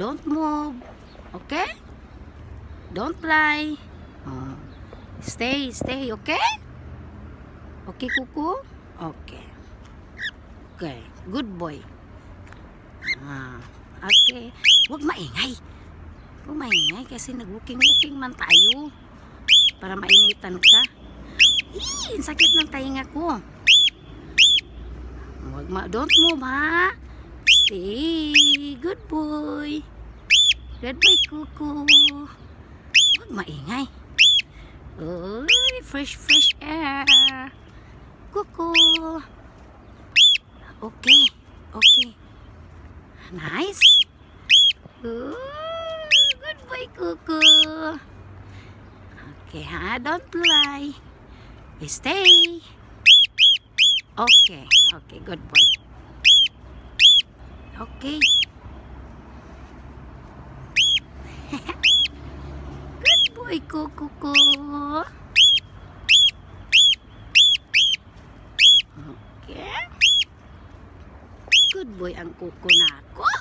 Don't move. Okay? Don't fly. Oh. Stay, stay, okay? Okay, kuku? Okay. Okay, good boy. Ah, okay. Huwag maingay. Huwag maingay kasi nag-walking-walking man tayo. Para mainitan ka. Ih, sakit ng tainga ko. Huwag ma... Don't move, ha? Stay. Good boy. Good boy, kuku. Huwag maingay. Uy, fresh, fresh air. Kuku. Okay. Okay. Nice. Ooh, good boy, Kuku. Okay, ha? Don't lie. Stay. Okay. Okay, good boy. Okay. good boy, Kuku ko. Okay. Good boy ang kuko na ako.